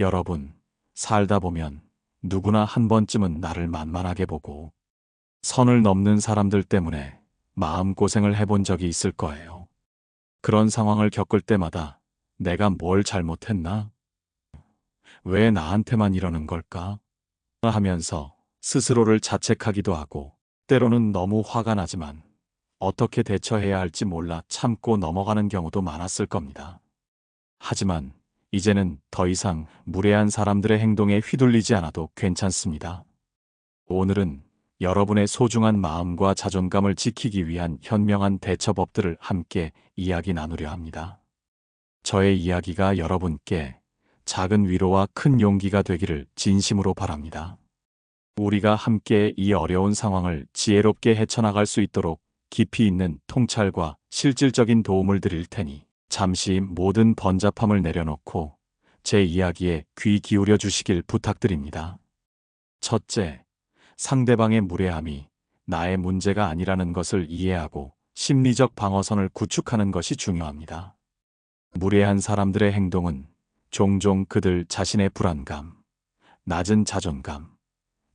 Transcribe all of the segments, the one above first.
여러분, 살다 보면 누구나 한 번쯤은 나를 만만하게 보고 선을 넘는 사람들 때문에 마음고생을 해본 적이 있을 거예요. 그런 상황을 겪을 때마다 내가 뭘 잘못했나? 왜 나한테만 이러는 걸까? 하면서 스스로를 자책하기도 하고 때로는 너무 화가 나지만 어떻게 대처해야 할지 몰라 참고 넘어가는 경우도 많았을 겁니다. 하지만 이제는 더 이상 무례한 사람들의 행동에 휘둘리지 않아도 괜찮습니다. 오늘은 여러분의 소중한 마음과 자존감을 지키기 위한 현명한 대처법들을 함께 이야기 나누려 합니다. 저의 이야기가 여러분께 작은 위로와 큰 용기가 되기를 진심으로 바랍니다. 우리가 함께 이 어려운 상황을 지혜롭게 헤쳐나갈 수 있도록 깊이 있는 통찰과 실질적인 도움을 드릴 테니 잠시 모든 번잡함을 내려놓고 제 이야기에 귀 기울여 주시길 부탁드립니다. 첫째, 상대방의 무례함이 나의 문제가 아니라는 것을 이해하고 심리적 방어선을 구축하는 것이 중요합니다. 무례한 사람들의 행동은 종종 그들 자신의 불안감, 낮은 자존감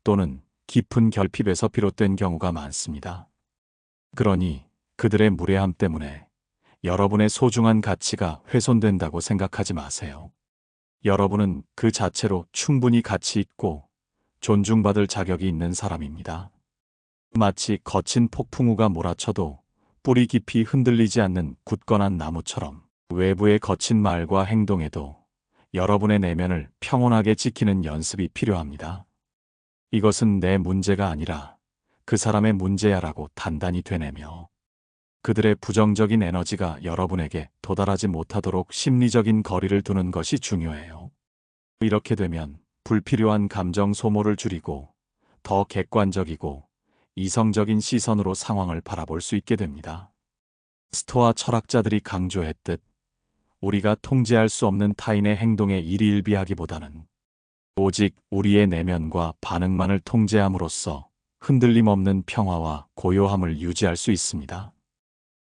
또는 깊은 결핍에서 비롯된 경우가 많습니다. 그러니 그들의 무례함 때문에 여러분의 소중한 가치가 훼손된다고 생각하지 마세요. 여러분은 그 자체로 충분히 가치 있고 존중받을 자격이 있는 사람입니다. 마치 거친 폭풍우가 몰아쳐도 뿌리 깊이 흔들리지 않는 굳건한 나무처럼 외부의 거친 말과 행동에도 여러분의 내면을 평온하게 지키는 연습이 필요합니다. 이것은 내 문제가 아니라 그 사람의 문제야라고 단단히 되뇌며 그들의 부정적인 에너지가 여러분에게 도달하지 못하도록 심리적인 거리를 두는 것이 중요해요. 이렇게 되면 불필요한 감정 소모를 줄이고 더 객관적이고 이성적인 시선으로 상황을 바라볼 수 있게 됩니다. 스토아 철학자들이 강조했듯 우리가 통제할 수 없는 타인의 행동에 일희일비하기보다는 오직 우리의 내면과 반응만을 통제함으로써 흔들림 없는 평화와 고요함을 유지할 수 있습니다.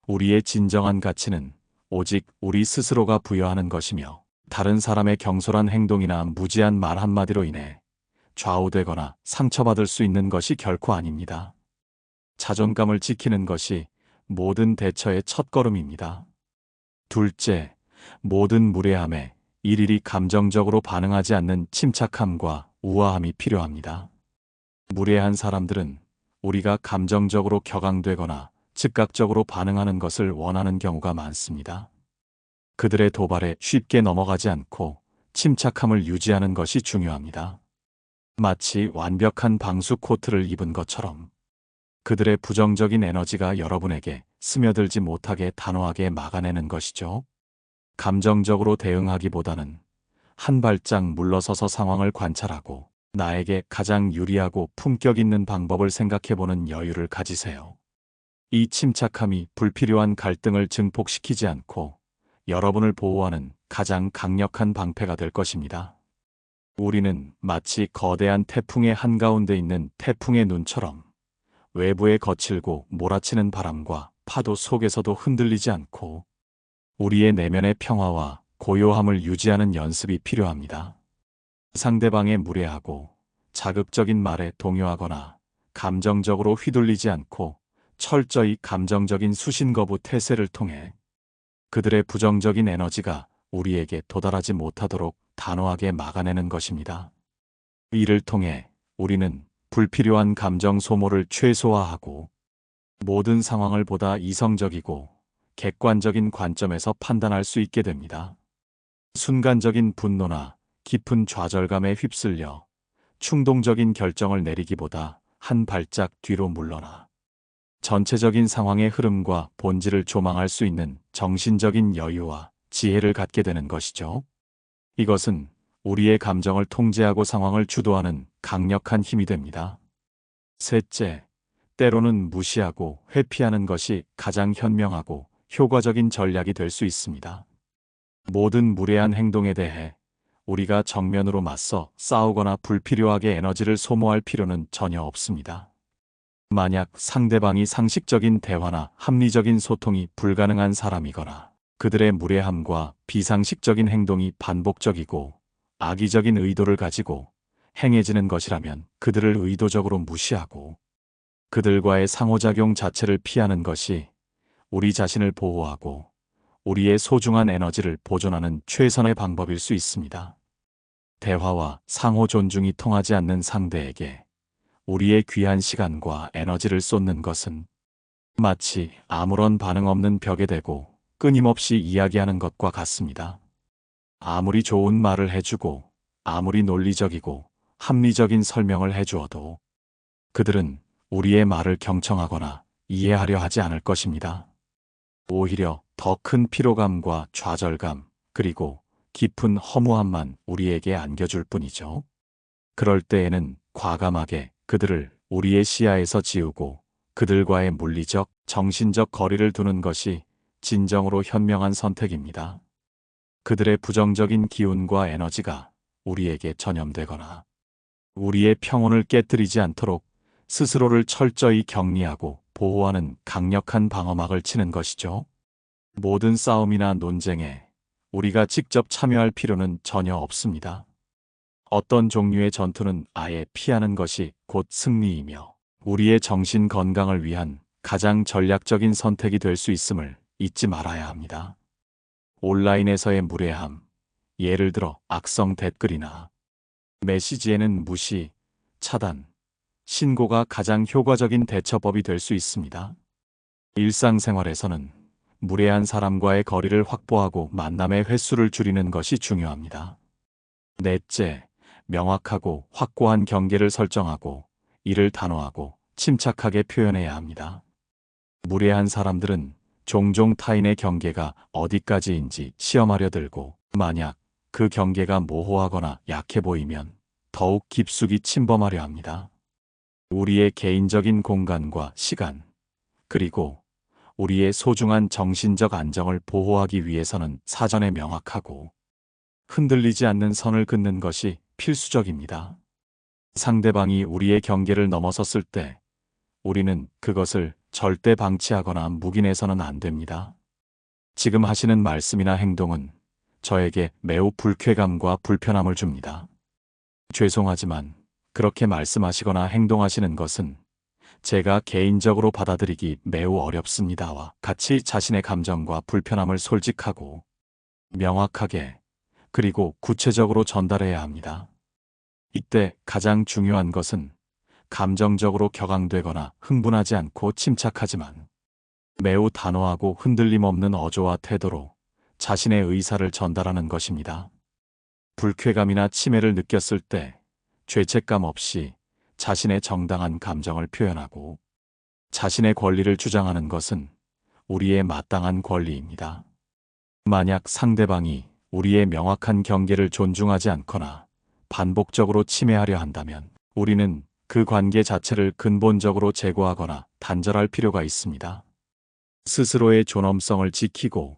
우리의 진정한 가치는 오직 우리 스스로가 부여하는 것이며 다른 사람의 경솔한 행동이나 무지한 말 한마디로 인해 좌우되거나 상처받을 수 있는 것이 결코 아닙니다. 자존감을 지키는 것이 모든 대처의 첫걸음입니다. 둘째, 모든 무례함에 일일이 감정적으로 반응하지 않는 침착함과 우아함이 필요합니다. 무례한 사람들은 우리가 감정적으로 격앙되거나 즉각적으로 반응하는 것을 원하는 경우가 많습니다. 그들의 도발에 쉽게 넘어가지 않고 침착함을 유지하는 것이 중요합니다. 마치 완벽한 방수 코트를 입은 것처럼 그들의 부정적인 에너지가 여러분에게 스며들지 못하게 단호하게 막아내는 것이죠. 감정적으로 대응하기보다는 한 발짝 물러서서 상황을 관찰하고 나에게 가장 유리하고 품격 있는 방법을 생각해보는 여유를 가지세요. 이 침착함이 불필요한 갈등을 증폭시키지 않고 여러분을 보호하는 가장 강력한 방패가 될 것입니다. 우리는 마치 거대한 태풍의 한가운데 있는 태풍의 눈처럼 외부에 거칠고 몰아치는 바람과 파도 속에서도 흔들리지 않고 우리의 내면의 평화와 고요함을 유지하는 연습이 필요합니다. 상대방의 무례하고 자극적인 말에 동요하거나 감정적으로 휘둘리지 않고 철저히 감정적인 수신거부 태세를 통해 그들의 부정적인 에너지가 우리에게 도달하지 못하도록 단호하게 막아내는 것입니다. 이를 통해 우리는 불필요한 감정 소모를 최소화하고 모든 상황을 보다 이성적이고 객관적인 관점에서 판단할 수 있게 됩니다. 순간적인 분노나 깊은 좌절감에 휩쓸려 충동적인 결정을 내리기보다 한 발짝 뒤로 물러나 전체적인 상황의 흐름과 본질을 조망할 수 있는 정신적인 여유와 지혜를 갖게 되는 것이죠. 이것은 우리의 감정을 통제하고 상황을 주도하는 강력한 힘이 됩니다. 셋째, 때로는 무시하고 회피하는 것이 가장 현명하고 효과적인 전략이 될 수 있습니다. 모든 무례한 행동에 대해 우리가 정면으로 맞서 싸우거나 불필요하게 에너지를 소모할 필요는 전혀 없습니다. 만약 상대방이 상식적인 대화나 합리적인 소통이 불가능한 사람이거나 그들의 무례함과 비상식적인 행동이 반복적이고 악의적인 의도를 가지고 행해지는 것이라면 그들을 의도적으로 무시하고 그들과의 상호작용 자체를 피하는 것이 우리 자신을 보호하고 우리의 소중한 에너지를 보존하는 최선의 방법일 수 있습니다. 대화와 상호 존중이 통하지 않는 상대에게 우리의 귀한 시간과 에너지를 쏟는 것은 마치 아무런 반응 없는 벽에 대고 끊임없이 이야기하는 것과 같습니다. 아무리 좋은 말을 해주고 아무리 논리적이고 합리적인 설명을 해주어도 그들은 우리의 말을 경청하거나 이해하려 하지 않을 것입니다. 오히려 더 큰 피로감과 좌절감 그리고 깊은 허무함만 우리에게 안겨줄 뿐이죠. 그럴 때에는 과감하게 그들을 우리의 시야에서 지우고 그들과의 물리적, 정신적 거리를 두는 것이 진정으로 현명한 선택입니다. 그들의 부정적인 기운과 에너지가 우리에게 전염되거나 우리의 평온을 깨뜨리지 않도록 스스로를 철저히 격리하고 보호하는 강력한 방어막을 치는 것이죠. 모든 싸움이나 논쟁에 우리가 직접 참여할 필요는 전혀 없습니다. 어떤 종류의 전투는 아예 피하는 것이 곧 승리이며 우리의 정신 건강을 위한 가장 전략적인 선택이 될 수 있음을 잊지 말아야 합니다. 온라인에서의 무례함, 예를 들어 악성 댓글이나 메시지에는 무시, 차단, 신고가 가장 효과적인 대처법이 될 수 있습니다. 일상생활에서는 무례한 사람과의 거리를 확보하고 만남의 횟수를 줄이는 것이 중요합니다. 넷째, 명확하고 확고한 경계를 설정하고 이를 단호하고 침착하게 표현해야 합니다. 무례한 사람들은 종종 타인의 경계가 어디까지인지 시험하려 들고 만약 그 경계가 모호하거나 약해 보이면 더욱 깊숙이 침범하려 합니다. 우리의 개인적인 공간과 시간, 그리고 우리의 소중한 정신적 안정을 보호하기 위해서는 사전에 명확하고 흔들리지 않는 선을 긋는 것이 필수적입니다. 상대방이 우리의 경계를 넘어섰을 때 우리는 그것을 절대 방치하거나 묵인해서는 안 됩니다. 지금 하시는 말씀이나 행동은 저에게 매우 불쾌감과 불편함을 줍니다. 죄송하지만 그렇게 말씀하시거나 행동하시는 것은 제가 개인적으로 받아들이기 매우 어렵습니다와 같이 자신의 감정과 불편함을 솔직하고 명확하게 그리고 구체적으로 전달해야 합니다. 이때 가장 중요한 것은 감정적으로 격앙되거나 흥분하지 않고 침착하지만 매우 단호하고 흔들림 없는 어조와 태도로 자신의 의사를 전달하는 것입니다. 불쾌감이나 치매를 느꼈을 때 죄책감 없이 자신의 정당한 감정을 표현하고 자신의 권리를 주장하는 것은 우리의 마땅한 권리입니다. 만약 상대방이 우리의 명확한 경계를 존중하지 않거나 반복적으로 침해하려 한다면 우리는 그 관계 자체를 근본적으로 제고하거나 단절할 필요가 있습니다. 스스로의 존엄성을 지키고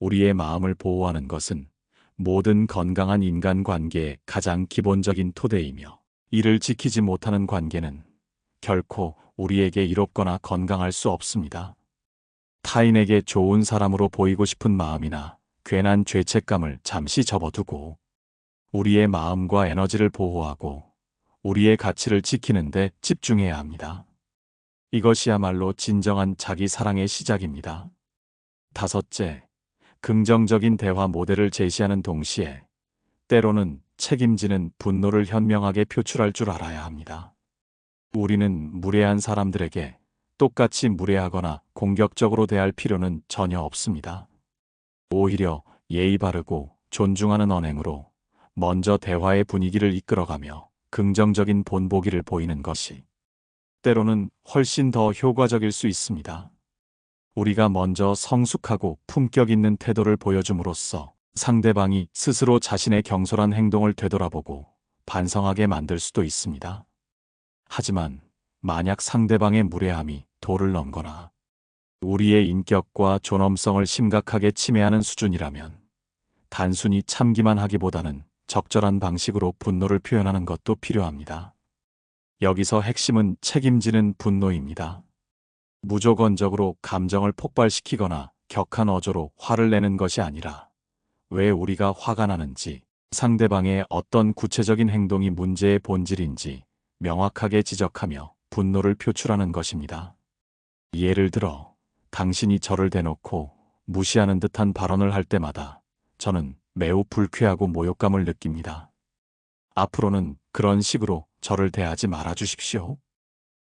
우리의 마음을 보호하는 것은 모든 건강한 인간 관계의 가장 기본적인 토대이며 이를 지키지 못하는 관계는 결코 우리에게 이롭거나 건강할 수 없습니다. 타인에게 좋은 사람으로 보이고 싶은 마음이나 괜한 죄책감을 잠시 접어두고 우리의 마음과 에너지를 보호하고 우리의 가치를 지키는데 집중해야 합니다. 이것이야말로 진정한 자기 사랑의 시작입니다. 다섯째, 긍정적인 대화 모델을 제시하는 동시에 때로는 책임지는 분노를 현명하게 표출할 줄 알아야 합니다. 우리는 무례한 사람들에게 똑같이 무례하거나 공격적으로 대할 필요는 전혀 없습니다. 오히려 예의 바르고 존중하는 언행으로 먼저 대화의 분위기를 이끌어가며 긍정적인 본보기를 보이는 것이 때로는 훨씬 더 효과적일 수 있습니다. 우리가 먼저 성숙하고 품격 있는 태도를 보여줌으로써 상대방이 스스로 자신의 경솔한 행동을 되돌아보고 반성하게 만들 수도 있습니다. 하지만 만약 상대방의 무례함이 도를 넘거나 우리의 인격과 존엄성을 심각하게 침해하는 수준이라면 단순히 참기만 하기보다는 적절한 방식으로 분노를 표현하는 것도 필요합니다. 여기서 핵심은 책임지는 분노입니다. 무조건적으로 감정을 폭발시키거나 격한 어조로 화를 내는 것이 아니라 왜 우리가 화가 나는지 상대방의 어떤 구체적인 행동이 문제의 본질인지 명확하게 지적하며 분노를 표출하는 것입니다. 예를 들어, 당신이 저를 대놓고 무시하는 듯한 발언을 할 때마다 저는 매우 불쾌하고 모욕감을 느낍니다. 앞으로는 그런 식으로 저를 대하지 말아 주십시오.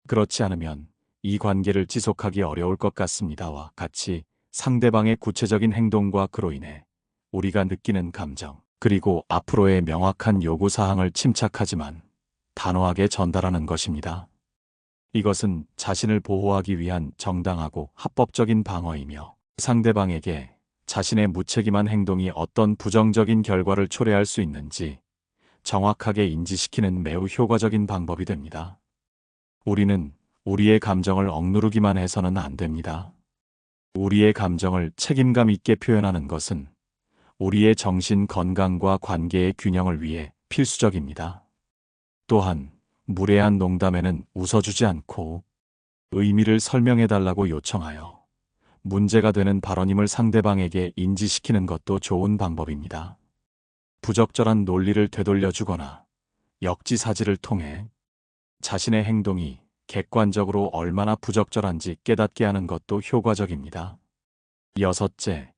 그렇지 않으면 이 관계를 지속하기 어려울 것 같습니다와 같이 상대방의 구체적인 행동과 그로 인해 우리가 느끼는 감정, 그리고 앞으로의 명확한 요구 사항을 침착하지만 단호하게 전달하는 것입니다. 이것은 자신을 보호하기 위한 정당하고 합법적인 방어이며 상대방에게 자신의 무책임한 행동이 어떤 부정적인 결과를 초래할 수 있는지 정확하게 인지시키는 매우 효과적인 방법이 됩니다. 우리는 우리의 감정을 억누르기만 해서는 안 됩니다. 우리의 감정을 책임감 있게 표현하는 것은 우리의 정신 건강과 관계의 균형을 위해 필수적입니다. 또한 무례한 농담에는 웃어주지 않고 의미를 설명해달라고 요청하여 문제가 되는 발언임을 상대방에게 인지시키는 것도 좋은 방법입니다. 부적절한 논리를 되돌려주거나 역지사지를 통해 자신의 행동이 객관적으로 얼마나 부적절한지 깨닫게 하는 것도 효과적입니다. 여섯째,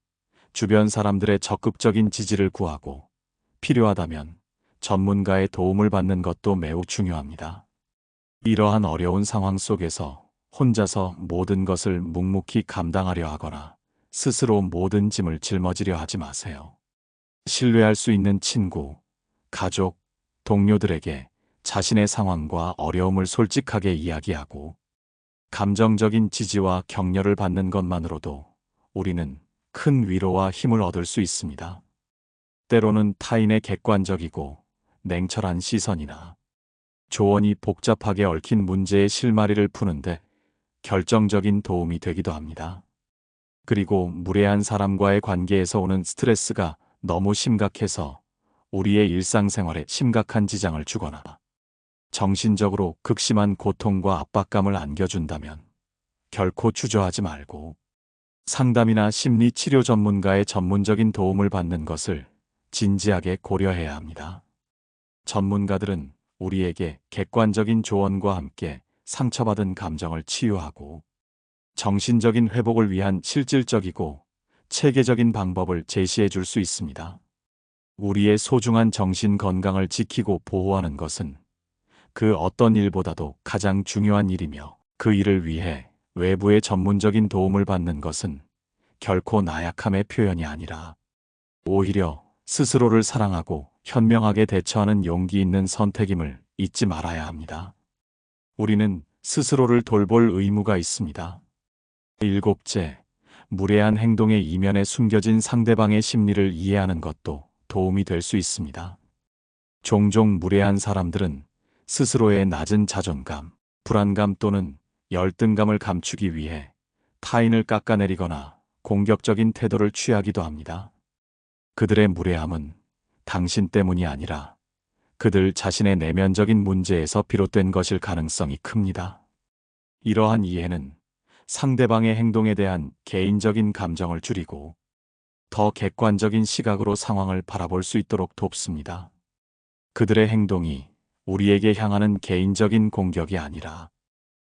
주변 사람들의 적극적인 지지를 구하고 필요하다면 전문가의 도움을 받는 것도 매우 중요합니다. 이러한 어려운 상황 속에서 혼자서 모든 것을 묵묵히 감당하려 하거나 스스로 모든 짐을 짊어지려 하지 마세요. 신뢰할 수 있는 친구, 가족, 동료들에게 자신의 상황과 어려움을 솔직하게 이야기하고 감정적인 지지와 격려를 받는 것만으로도 우리는 큰 위로와 힘을 얻을 수 있습니다. 때로는 타인의 객관적이고 냉철한 시선이나 조언이 복잡하게 얽힌 문제의 실마리를 푸는데 결정적인 도움이 되기도 합니다. 그리고 무례한 사람과의 관계에서 오는 스트레스가 너무 심각해서 우리의 일상생활에 심각한 지장을 주거나 정신적으로 극심한 고통과 압박감을 안겨준다면 결코 주저하지 말고 상담이나 심리 치료 전문가의 전문적인 도움을 받는 것을 진지하게 고려해야 합니다. 전문가들은 우리에게 객관적인 조언과 함께 상처받은 감정을 치유하고 정신적인 회복을 위한 실질적이고 체계적인 방법을 제시해 줄 수 있습니다. 우리의 소중한 정신 건강을 지키고 보호하는 것은 그 어떤 일보다도 가장 중요한 일이며 그 일을 위해 외부의 전문적인 도움을 받는 것은 결코 나약함의 표현이 아니라 오히려 스스로를 사랑하고 현명하게 대처하는 용기 있는 선택임을 잊지 말아야 합니다. 우리는 스스로를 돌볼 의무가 있습니다. 일곱째, 무례한 행동의 이면에 숨겨진 상대방의 심리를 이해하는 것도 도움이 될 수 있습니다. 종종 무례한 사람들은 스스로의 낮은 자존감, 불안감 또는 열등감을 감추기 위해 타인을 깎아내리거나 공격적인 태도를 취하기도 합니다. 그들의 무례함은 당신 때문이 아니라 그들 자신의 내면적인 문제에서 비롯된 것일 가능성이 큽니다. 이러한 이해는 상대방의 행동에 대한 개인적인 감정을 줄이고 더 객관적인 시각으로 상황을 바라볼 수 있도록 돕습니다. 그들의 행동이 우리에게 향하는 개인적인 공격이 아니라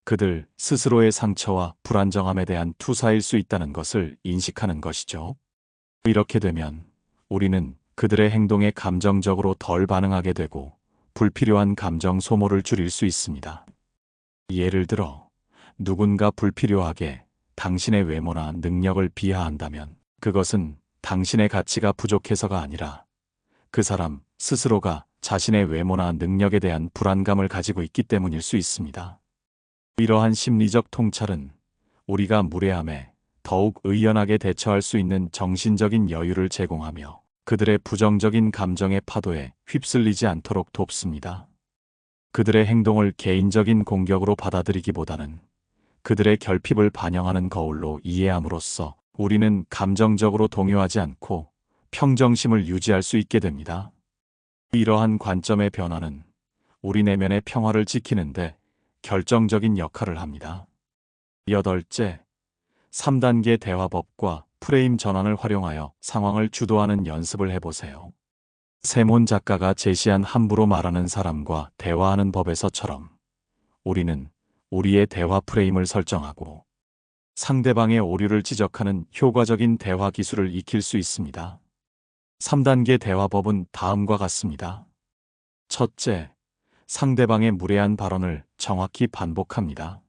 그들 스스로의 상처와 불안정함에 대한 투사일 수 있다는 것을 인식하는 것이죠. 이렇게 되면 우리는 그들의 행동에 감정적으로 덜 반응하게 되고 불필요한 감정 소모를 줄일 수 있습니다. 예를 들어 누군가 불필요하게 당신의 외모나 능력을 비하한다면 그것은 당신의 가치가 부족해서가 아니라 그 사람 스스로가 자신의 외모나 능력에 대한 불안감을 가지고 있기 때문일 수 있습니다. 이러한 심리적 통찰은 우리가 무례함에 더욱 의연하게 대처할 수 있는 정신적인 여유를 제공하며 그들의 부정적인 감정의 파도에 휩쓸리지 않도록 돕습니다. 그들의 행동을 개인적인 공격으로 받아들이기보다는 그들의 결핍을 반영하는 거울로 이해함으로써 우리는 감정적으로 동요하지 않고 평정심을 유지할 수 있게 됩니다. 이러한 관점의 변화는 우리 내면의 평화를 지키는데 결정적인 역할을 합니다. 여덟째, 3단계 대화법과 프레임 전환을 활용하여 상황을 주도하는 연습을 해보세요. 세몬 작가가 제시한 함부로 말하는 사람과 대화하는 법에서처럼 우리는 우리의 대화 프레임을 설정하고 상대방의 오류를 지적하는 효과적인 대화 기술을 익힐 수 있습니다. 3단계 대화법은 다음과 같습니다. 첫째, 상대방의 무례한 발언을 정확히 반복합니다.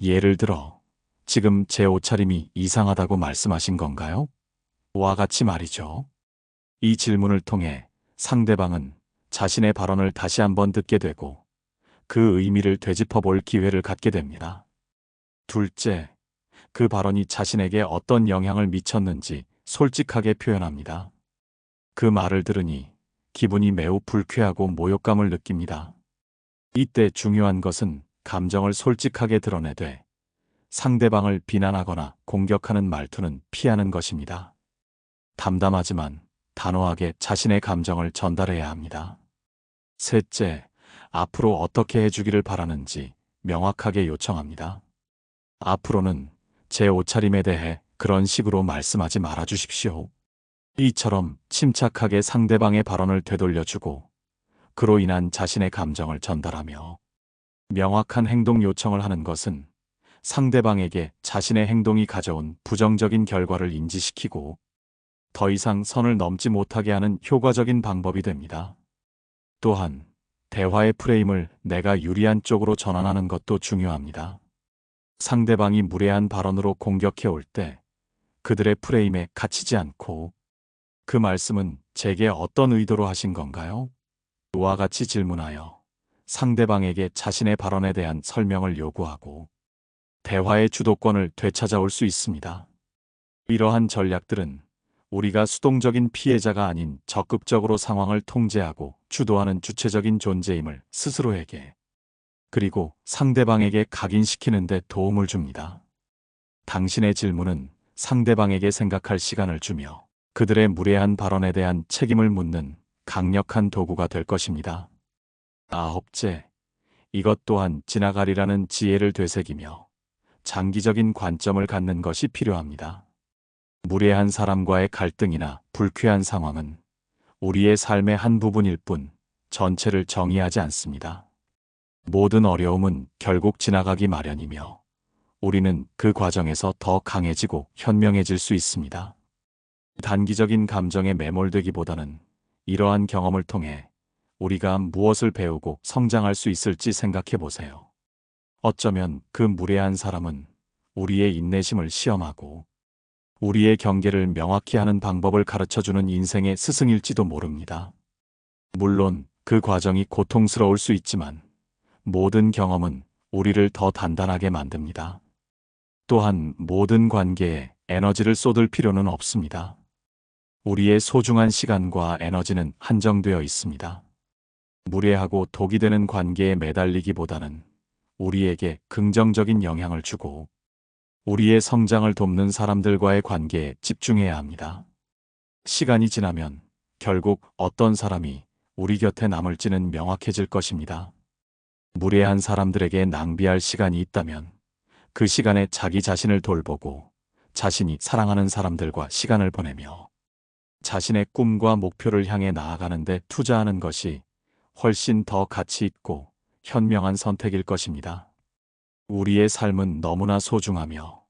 예를 들어, 지금 제 옷차림이 이상하다고 말씀하신 건가요? 와 같이 말이죠. 이 질문을 통해 상대방은 자신의 발언을 다시 한번 듣게 되고 그 의미를 되짚어 볼 기회를 갖게 됩니다. 둘째, 그 발언이 자신에게 어떤 영향을 미쳤는지 솔직하게 표현합니다. 그 말을 들으니 기분이 매우 불쾌하고 모욕감을 느낍니다. 이때 중요한 것은 감정을 솔직하게 드러내되 상대방을 비난하거나 공격하는 말투는 피하는 것입니다. 담담하지만 단호하게 자신의 감정을 전달해야 합니다. 셋째, 앞으로 어떻게 해주기를 바라는지 명확하게 요청합니다. 앞으로는 제 옷차림에 대해 그런 식으로 말씀하지 말아 주십시오. 이처럼 침착하게 상대방의 발언을 되돌려주고 그로 인한 자신의 감정을 전달하며 명확한 행동 요청을 하는 것은 상대방에게 자신의 행동이 가져온 부정적인 결과를 인지시키고 더 이상 선을 넘지 못하게 하는 효과적인 방법이 됩니다. 또한 대화의 프레임을 내가 유리한 쪽으로 전환하는 것도 중요합니다. 상대방이 무례한 발언으로 공격해 올 때 그들의 프레임에 갇히지 않고 그 말씀은 제게 어떤 의도로 하신 건가요? 와 같이 질문하여 상대방에게 자신의 발언에 대한 설명을 요구하고 대화의 주도권을 되찾아올 수 있습니다. 이러한 전략들은 우리가 수동적인 피해자가 아닌 적극적으로 상황을 통제하고 주도하는 주체적인 존재임을 스스로에게 그리고 상대방에게 각인시키는 데 도움을 줍니다. 당신의 질문은 상대방에게 생각할 시간을 주며 그들의 무례한 발언에 대한 책임을 묻는 강력한 도구가 될 것입니다. 아홉째, 이것 또한 지나가리라는 지혜를 되새기며 장기적인 관점을 갖는 것이 필요합니다. 무례한 사람과의 갈등이나 불쾌한 상황은 우리의 삶의 한 부분일 뿐 전체를 정의하지 않습니다. 모든 어려움은 결국 지나가기 마련이며 우리는 그 과정에서 더 강해지고 현명해질 수 있습니다. 단기적인 감정에 매몰되기보다는 이러한 경험을 통해 우리가 무엇을 배우고 성장할 수 있을지 생각해 보세요. 어쩌면 그 무례한 사람은 우리의 인내심을 시험하고 우리의 경계를 명확히 하는 방법을 가르쳐 주는 인생의 스승일지도 모릅니다. 물론 그 과정이 고통스러울 수 있지만 모든 경험은 우리를 더 단단하게 만듭니다. 또한 모든 관계에 에너지를 쏟을 필요는 없습니다. 우리의 소중한 시간과 에너지는 한정되어 있습니다. 무례하고 독이 되는 관계에 매달리기보다는 우리에게 긍정적인 영향을 주고 우리의 성장을 돕는 사람들과의 관계에 집중해야 합니다. 시간이 지나면 결국 어떤 사람이 우리 곁에 남을지는 명확해질 것입니다. 무례한 사람들에게 낭비할 시간이 있다면 그 시간에 자기 자신을 돌보고 자신이 사랑하는 사람들과 시간을 보내며 자신의 꿈과 목표를 향해 나아가는데 투자하는 것이 훨씬 더 가치 있고 현명한 선택일 것입니다. 우리의 삶은 너무나 소중하며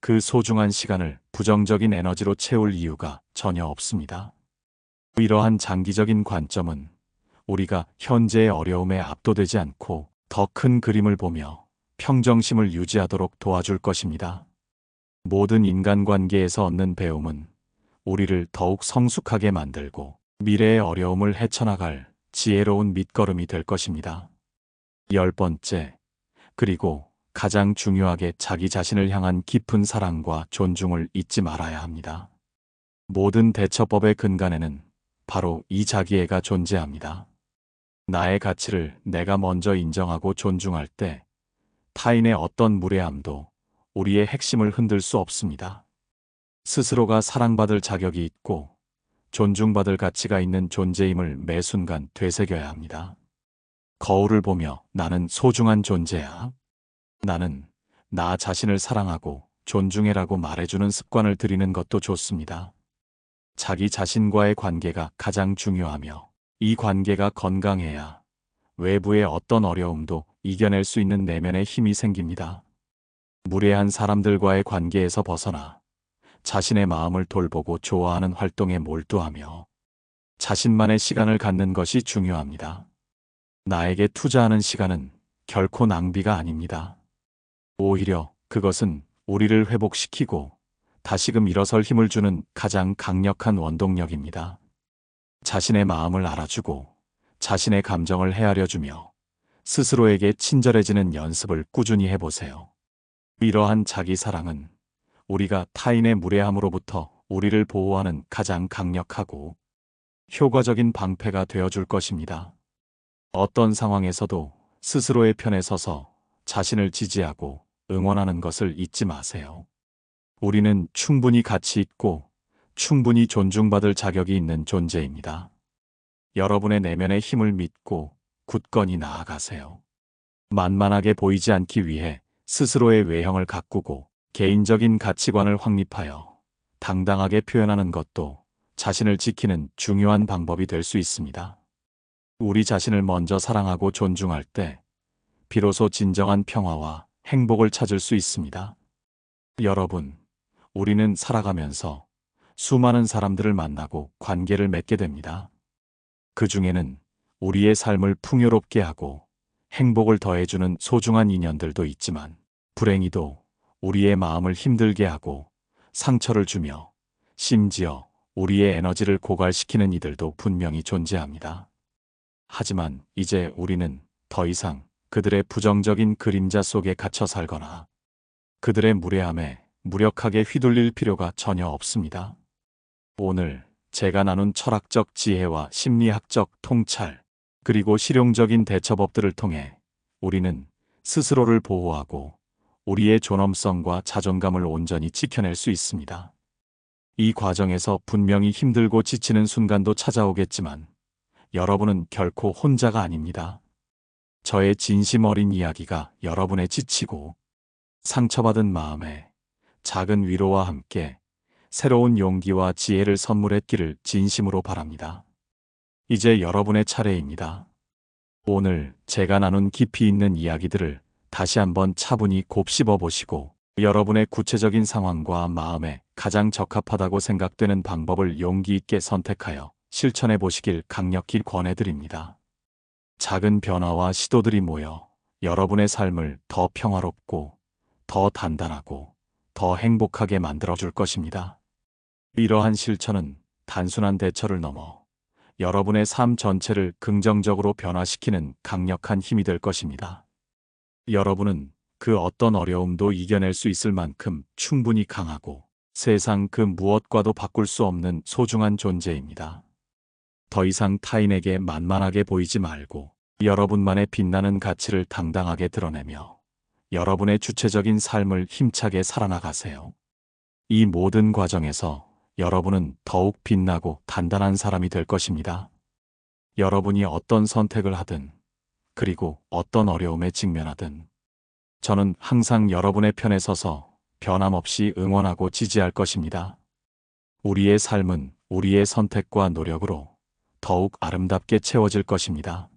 그 소중한 시간을 부정적인 에너지로 채울 이유가 전혀 없습니다. 이러한 장기적인 관점은 우리가 현재의 어려움에 압도되지 않고 더 큰 그림을 보며 평정심을 유지하도록 도와줄 것입니다. 모든 인간관계에서 얻는 배움은 우리를 더욱 성숙하게 만들고 미래의 어려움을 헤쳐나갈 지혜로운 밑거름이 될 것입니다. 열 번째, 그리고 가장 중요하게 자기 자신을 향한 깊은 사랑과 존중을 잊지 말아야 합니다. 모든 대처법의 근간에는 바로 이 자기애가 존재합니다. 나의 가치를 내가 먼저 인정하고 존중할 때 타인의 어떤 무례함도 우리의 핵심을 흔들 수 없습니다. 스스로가 사랑받을 자격이 있고 존중받을 가치가 있는 존재임을 매 순간 되새겨야 합니다. 거울을 보며 나는 소중한 존재야. 나는 나 자신을 사랑하고 존중해라고 말해주는 습관을 들이는 것도 좋습니다. 자기 자신과의 관계가 가장 중요하며 이 관계가 건강해야 외부의 어떤 어려움도 이겨낼 수 있는 내면의 힘이 생깁니다. 무례한 사람들과의 관계에서 벗어나 자신의 마음을 돌보고 좋아하는 활동에 몰두하며 자신만의 시간을 갖는 것이 중요합니다. 나에게 투자하는 시간은 결코 낭비가 아닙니다. 오히려 그것은 우리를 회복시키고 다시금 일어설 힘을 주는 가장 강력한 원동력입니다. 자신의 마음을 알아주고 자신의 감정을 헤아려주며 스스로에게 친절해지는 연습을 꾸준히 해보세요. 이러한 자기 사랑은 우리가 타인의 무례함으로부터 우리를 보호하는 가장 강력하고 효과적인 방패가 되어줄 것입니다. 어떤 상황에서도 스스로의 편에 서서 자신을 지지하고 응원하는 것을 잊지 마세요. 우리는 충분히 가치 있고 충분히 존중받을 자격이 있는 존재입니다. 여러분의 내면의 힘을 믿고 굳건히 나아가세요. 만만하게 보이지 않기 위해 스스로의 외형을 가꾸고 개인적인 가치관을 확립하여 당당하게 표현하는 것도 자신을 지키는 중요한 방법이 될 수 있습니다. 우리 자신을 먼저 사랑하고 존중할 때 비로소 진정한 평화와 행복을 찾을 수 있습니다. 여러분, 우리는 살아가면서 수많은 사람들을 만나고 관계를 맺게 됩니다. 그 중에는 우리의 삶을 풍요롭게 하고 행복을 더해주는 소중한 인연들도 있지만 불행히도 우리의 마음을 힘들게 하고 상처를 주며 심지어 우리의 에너지를 고갈시키는 이들도 분명히 존재합니다. 하지만 이제 우리는 더 이상 그들의 부정적인 그림자 속에 갇혀 살거나 그들의 무례함에 무력하게 휘둘릴 필요가 전혀 없습니다. 오늘 제가 나눈 철학적 지혜와 심리학적 통찰, 그리고 실용적인 대처법들을 통해 우리는 스스로를 보호하고 우리의 존엄성과 자존감을 온전히 지켜낼 수 있습니다. 이 과정에서 분명히 힘들고 지치는 순간도 찾아오겠지만 여러분은 결코 혼자가 아닙니다. 저의 진심 어린 이야기가 여러분의 지치고 상처받은 마음에 작은 위로와 함께 새로운 용기와 지혜를 선물했기를 진심으로 바랍니다. 이제 여러분의 차례입니다. 오늘 제가 나눈 깊이 있는 이야기들을 다시 한번 차분히 곱씹어 보시고 여러분의 구체적인 상황과 마음에 가장 적합하다고 생각되는 방법을 용기 있게 선택하여 실천해 보시길 강력히 권해드립니다. 작은 변화와 시도들이 모여 여러분의 삶을 더 평화롭고 더 단단하고 더 행복하게 만들어줄 것입니다. 이러한 실천은 단순한 대처를 넘어 여러분의 삶 전체를 긍정적으로 변화시키는 강력한 힘이 될 것입니다. 여러분은 그 어떤 어려움도 이겨낼 수 있을 만큼 충분히 강하고 세상 그 무엇과도 바꿀 수 없는 소중한 존재입니다. 더 이상 타인에게 만만하게 보이지 말고 여러분만의 빛나는 가치를 당당하게 드러내며 여러분의 주체적인 삶을 힘차게 살아나가세요. 이 모든 과정에서 여러분은 더욱 빛나고 단단한 사람이 될 것입니다. 여러분이 어떤 선택을 하든, 그리고 어떤 어려움에 직면하든, 저는 항상 여러분의 편에 서서 변함없이 응원하고 지지할 것입니다. 우리의 삶은 우리의 선택과 노력으로 더욱 아름답게 채워질 것입니다.